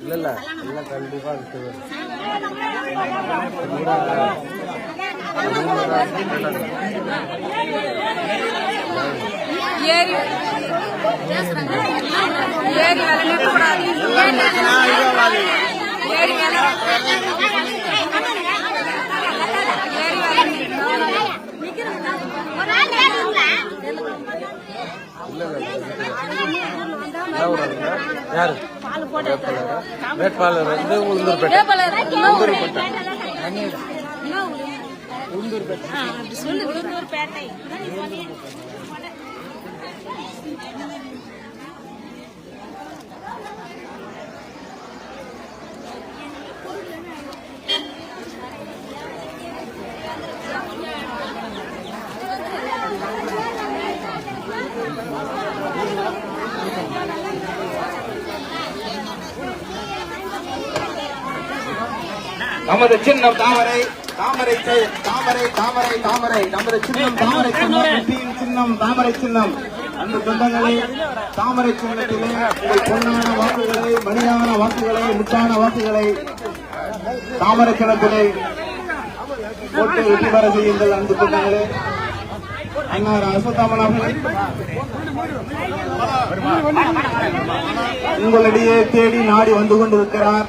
இல்ல இல்ல எல்லாம் கண்டிப்பா இருக்குது ஏரி ஏரி வேலை நிற்கக்கூடாது ஏரி வேலை ஏரி வேலை யாரு வேட்பாளர் வந்து உளுந்தூர்பேட்டை உளுந்தூர்பேட்டை நமது சின்னம் தாமரை தாமரை தாமரை தாமரை தாமரை. நமது சின்னம் தாமரை சின்னம் சின்னம் தாமரை சின்னம். அந்த சொந்தங்களை தாமரை சின்னத்திலே உங்கள் பொன்னான வாக்குகளை மணியான வாக்குகளை முத்தான வாக்குகளை தாமரை சின்னத்திலே போட்டு வெற்றி பெற செய்யுங்கள் அன்பு சொந்தங்களே. அன்னார் அஸ்வத்தாமன் அவர்கள். உங்களிடையே தேடி நாடி வந்து கொண்டிருக்கிறார்.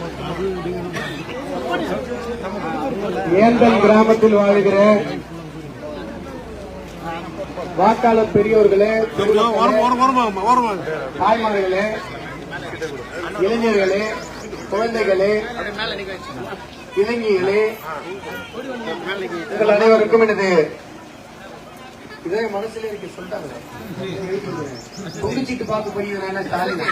ஏந்தல் கிராமத்தில் வாழ்கிற வாக்காளர் பெரியோர்களே தாய்மார்களே இளைஞர்களே குழந்தைகளே இளைஞர்களே உங்கள் அனைவருக்கும் எனது இதே மனசுல எனக்கு சொல்லிட்டாங்க குடிச்சிட்டு பார்க்க போறீங்க ஸ்டாலின்?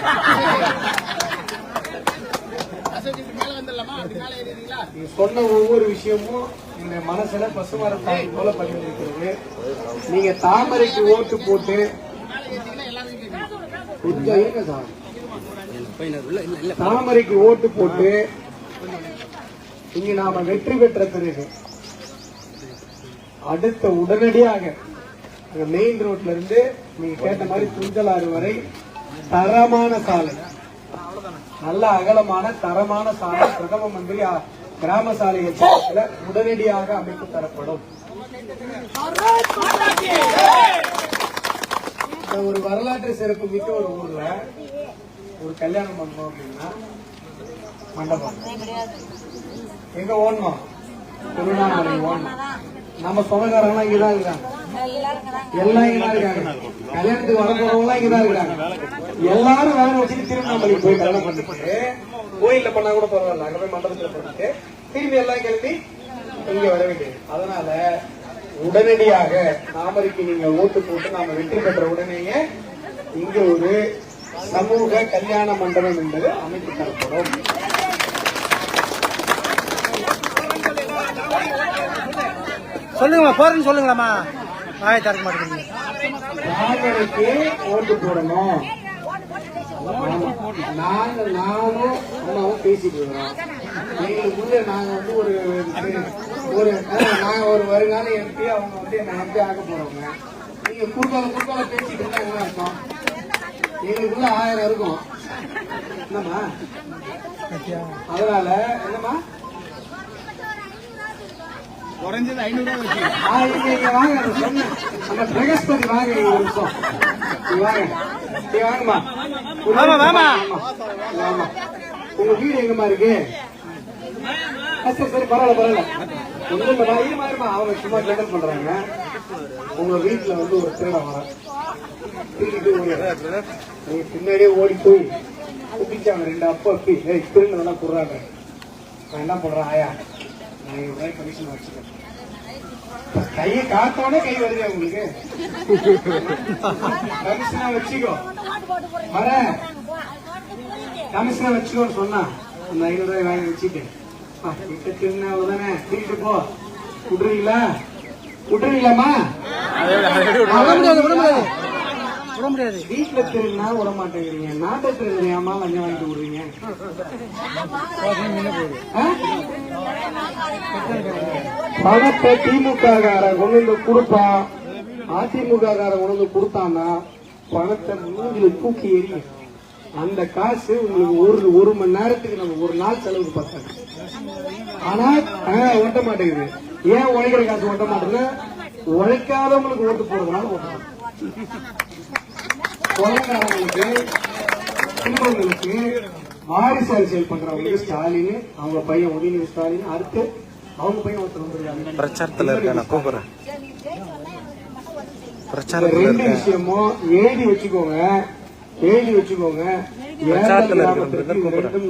சொன்ன ஒவ்வொரு விஷயமும் இந்த மனசுல பசுமரத்தாய் போல பதிந்திருக்கிறது நீங்க தாமரைக்கு ஓட்டு போட்டு தாமரைக்கு ஓட்டு போட்டு இங்க நாம வெற்றி பெற்ற பிறகு அடுத்த உடனடியாக மெயின் ரோட்ல இருந்து நீங்க கேட்ட மாதிரி துஞ்சலாறு வரை தரமான சாலை. நல்ல அகலமான தரமான சாலை பிரதம மந்திரி கிராம சாலைகள் உடனடியாக அமைத்து தரப்படும். இந்த ஒரு வரலாற்று சிறப்பு மிக்க ஒரு ஊர்ல ஒரு கல்யாணம் பண்ணோம் அப்படின்னா மண்டபம். எங்க ஓடணும் திருவண்ணாமலை ஓடணும் நம்ம சொந்தக்காரங்க இங்கதான் இருக்காங்க. எல்லாம் இங்கதான் இருக்காங்க. கல்யாணத்துக்கு வர போறவங்க இங்கதான் இருக்காங்க. எல்லாரும் வேலை வச்சுட்டு திருவண்ணாமலை போய் கல்யாணம் பண்ணிட்டு கோயில்ல பண்ணா கூட பரவாயில்ல. அங்க போய் மண்டபத்துல பண்ணிட்டு திரும்பி எல்லாம் கிளம்பி இங்க வர வேண்டியது. அதனால உடனடியாக தாமரைக்கு நீங்க ஓட்டு போட்டு நாம வெற்றி பெற்ற உடனேயே இங்க ஒரு சமூக கல்யாண மண்டபம் என்பது அமைத்து தரப்படும். சொல்லுங்கம்மா போறேன்னு சொல்லுங்களாம்மா. வாயை திறக்க மாட்டேங்கிறீங்க. ஓட்டு போடணும். நாங்க நானும் அம்மாவும் பேசிட்டு இருக்கிறோம். எங்களுக்குள்ள நாங்க வந்து ஒரு ஒரு நாங்க ஒரு வருங்கால எம்பி அவங்க வந்து என்ன எம்பி ஆக போறவங்க. நீங்க குறுக்கால குறுக்கால பேசிட்டு இருந்தா என்ன அர்த்தம் எங்களுக்குள்ள ஆயிரம் இருக்கும். என்னம்மா? அதனால என்னம்மா? குறைஞ்சது ஐநூறு வாங்க, சொன்னேன். நம்ம பிரகஸ்பதி வாங்க ஒரு நிமிஷம். வாங்க. வாங்கம்மா. உங்க வீடு எங்கம்மா இருக்கு? சரி சரி பரவாயில்ல பரவாயில்ல. ஒண்ணும் இல்லம்மா இருமா இருமா. அவங்க சும்மா கிண்டல் பண்றாங்க. உங்க வீட்டுல வந்து ஒரு திருடன் வர திருடிட்டு. நீங்க பின்னாடியே ஓடி போய் குடிச்சாங்க ரெண்டு அப்பா அப்பி. ஏய் திருடன் குடுறாங்க. நான் என்ன பண்றேன் ஆயா? நான் ரூபாய் கமிஷன் வச்சுக்கிறேன் கையை காத்தோட கை வருது உங்களுக்கு கமிஷனா வச்சுக்கோ. வரேன் கமிஷனர் வச்சுக்கோன்னு சொன்னா அந்த ஐநூறு ரூபாய் வாங்கி வச்சுட்டு கிட்ட திருநா உடனே திருட்டு போ. விட்டுறீங்களா விட முடியாது. வீட்டுல திருநா விட மாட்டேங்கிறீங்க நாட்டை லஞ்சம் வாங்கிட்டு விடுறீங்க. பணத்தை திமுக காரன் கொண்டு வந்து கொடுப்பான். அதிமுக காரன் கொண்டு வந்து கொடுத்தான்னா பணத்தை மூஞ்சில தூக்கி எறியும் அந்த காசு உங்களுக்கு ஒரு ஒரு மணி நேரத்துக்கு நம்ம ஒரு நாள் செலவுக்கு பார்த்தாங்க. ஆனா ஆ, ஒட்ட மாட்டேங்குது. ஏன் உழைக்கிற காசு ஒட்ட மாட்டேங்குது? உழைக்காதவங்களுக்கு ஓட்டு போடுறதுனால ஓட்ட கொலைகாரங்களுக்கு குடும்பங்களுக்கு வாரிசு அரசியல் பண்றவங்களுக்கு ஸ்டாலின் அவங்க பையன் உதயநிதி ஸ்டாலின் அடுத்து அவங்க பையன் ஒருத்தர் வந்திருக்காங்க பிரச்சாரத்துல இருக்கேன் நான் கூப்பிடுறேன். பிரச்சாரத்துல ரெண்டு விஷயமும் எழுதி வச்சுக்கோங்க எழுதி வச்சுக்கோங்க. பிரச்சாரத்துல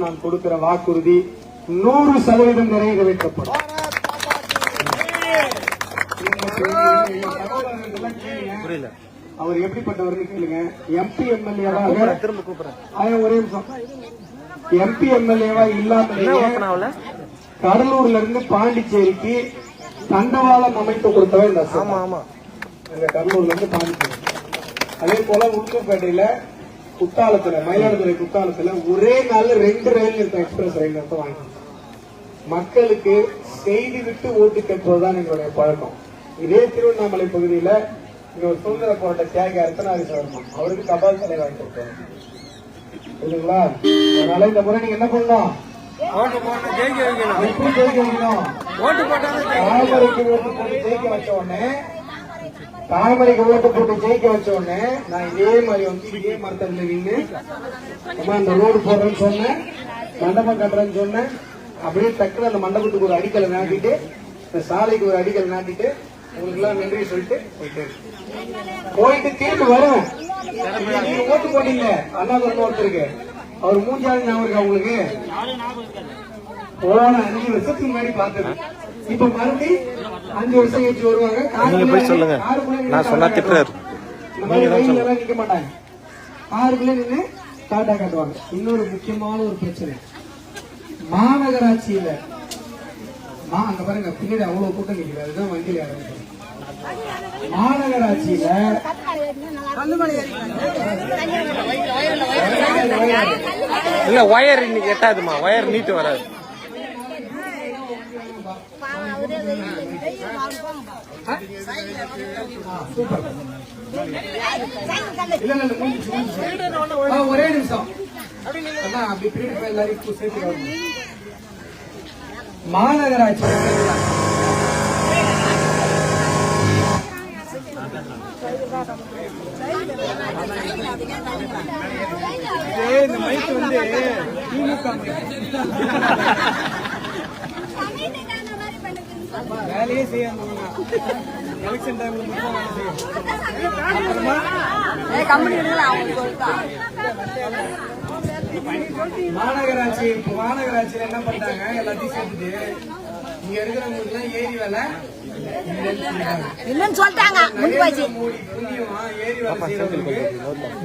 நான் கொடுக்கிற வாக்குறுதி நூறு சதவீதம் நிறைவேற்றப்படும். புரியல. அவர் எப்படிப்பட்டவர்னு கேளுங்க. எம்பி எம்எல்ஏவா கூப்பிடுறேன் திரும்ப கூப்பிடுறேன். ஒரே நிமிஷம். எம்பி எம்எல்ஏவா இல்லாம கடலூர்ல இருந்து பாண்டிச்சேரிக்கு தண்டவாளம் அமைத்து கொடுத்தவன் இந்த ஆமா. ஆமா. இந்த கடலூர்ல இருந்து பாண்டிச்சேரி. அதே போல உளுந்தூர்பேட்டையில குத்தாலத்துல மயிலாடுதுறை குத்தாலத்துல ஒரே நாள்ல ரெண்டு ரயில் நிறுத்தம் எக்ஸ்பிரஸ் ரயில் நிறுத்தம் வாங்கி மக்களுக்கு செய்தி விட்டு ஓட்டு கேட்பதுதான் எங்களுடைய பழக்கம். இதே திருவண்ணாமலை பகுதியில ஒரு சுதந்திர போராட்ட தியாகி அர்த்தநாரி சவர்மா அவருக்கு தபால் தலை வாங்கி கொடுத்தாங்க இல்லைங்களா அதனால இந்த முறை நீங்க என்ன பண்ணணும்? ஓட்டு போட்டு ஜெயிக்க வைக்கணும். எப்படி ஜெயிக்க வைக்கணும் ஓட்டு போட்டாலும் தாமரைக்கு ஓட்டு போட்டு ஜெயிக்க வச்ச உடனே தாமரைக்கு ஓட்டு போட்டு ஜெயிக்க வச்ச உடனே நான் இதே மாதிரி வந்து இதே மரத்துல நின்று அம்மா இந்த ரோடு போடுறேன்னு சொன்னேன் மண்டபம் கட்டுறேன்னு சொன்னேன். அப்படியே டக்குனு அந்த மண்டபத்துக்கு ஒரு அடிக்கலை நாட்டிட்டு இந்த சாலைக்கு ஒரு அடிக்கல் நாட்டிட்டு உங்களுக்கு எல்லாம் நன்றி சொல்லிட்டு போயிட்டு போயிட்டு திரும்பி வரும் நீங்க ஓட்டு போட்டீங்க. அண்ணாதுரை ஒருத்தருக்கு. அவர் மூஞ்சாவது ஞாபகம் இருக்கா உங்களுக்கு? போன அஞ்சு வருஷத்துக்கு முன்னாடி பார்த்தது. இப்ப மறுபடி அஞ்சு வருஷம் கழிச்சு வருவாங்க. நிக்க மாட்டாங்க. காருக்குள்ள நின்னு டாடா காட்டுவாங்க. இன்னொரு முக்கியமான ஒரு பிரச்சனை. மாநகராட்சியில மா அங்க பாருங்க பின்னாடி அவ்வளவு கூட்டம் நிக்குது. அதுதான் வண்டியில ஆரம்பிக்கும் மாநகராட்சியில இல்ல ஒயர் இன்னைக்கு எட்டாதுமா? ஒயர் நீட்டு வராது. ஒரே நிமிஷம். அண்ணா, அப்படி பின்னாடி போய் எல்லாரையும் கூ- சேர்த்து வரணும். மாநகராட்சி இந்த மைக் வந்து திமுக வேலையே செய்யாம எலெக்ஷன் டைம்ல மட்டும் வேலை செய்யும். மாநகராட்சி மாநகராட்சியில என்ன பண்றாங்க? எல்லாத்தையும் சேர்த்துட்டு இங்க இருக்கிறவங்களுக்கு எல்லாம் ஏரி வேலை. இல்லைன்னு சொல்லிட்டாங்க. முடிஞ்சு போச்சு.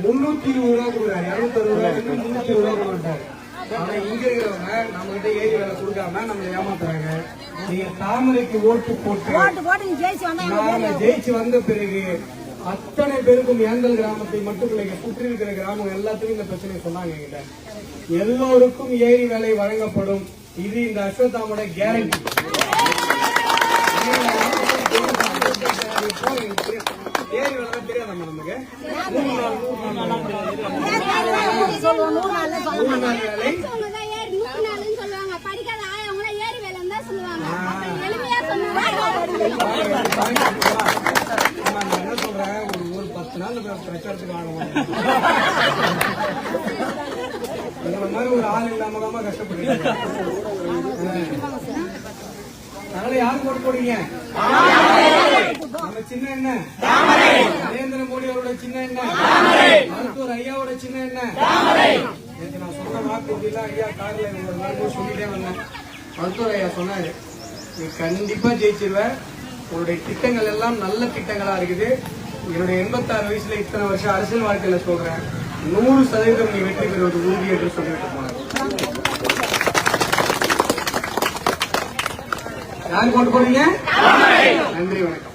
முன்னூத்தி இருபது ரூபா கொடுக்குறாரு இருநூத்தி அறுபது ரூபாய்க்கு முன்னூத்தி இருபது ரூபா கொடுக்குறாரு ஆனா இங்க இருக்கிறவங்க நம்ம கிட்ட ஏரி வேலை கொடுக்காம நம்மளை ஏமாத்துறாங்க நீங்க தாமரைக்கு ஓட்டு போட்டு போட்டு போட்டு ஜெயிச்சு வந்தா நாம ஜெயிச்சு வந்த பிறகு அத்தனை பேருக்கும் ஏந்தல் கிராமத்தை மட்டும் இல்லை இங்க சுற்றி இருக்கிற கிராமம் எல்லாத்துக்கும் இந்த பிரச்சனையை சொன்னாங்க என்கிட்ட. எல்லோருக்கும் ஏரி வேலை வழங்கப்படும். இது இந்த அஸ்வத்தாமோட கேரண்டி ஏரி வேலை தெரியாதாம்மா நமக்கு மூணு நாள் மூணு நாள் மூணு நாள் வேலை என்ன சொல்றேன் ஒரு ஒரு பத்து நாள் பிரச்சாரத்துக்கு உங்களை மாதிரி ஒரு ஆள் இல்லாம தான் கஷ்டப்படுறீங்க அதனால யாருக்கு ஓட்டு போடுறீங்க நம்ம சின்ன என்ன? நரேந்திர மோடி அவரோட சின்ன என்ன? மருத்துவர் ஐயாவோட சின்ன என்ன? நேத்து நான் சொன்ன வாக்குறுதி எல்லாம் ஐயா கார்ல ஒரு சொல்லிட்டே வந்தேன். மருத்துவர் ஐயா சொன்னாரு நீ கண்டிப்பா ஜெயிச்சிருவ. உன்னுடைய திட்டங்கள் எல்லாம் நல்ல திட்டங்களா இருக்குது. என்னுடைய எண்பத்தாறு வயசுல இத்தனை வருஷம் அரசியல் வாழ்க்கையில சொல்றேன். நூறு சதவீதம் நீ வெற்றி பெறுவது உறுதி என்று சொல்லிவிட்டு போனார். யார் போட்டு போறீங்க நன்றி வணக்கம்.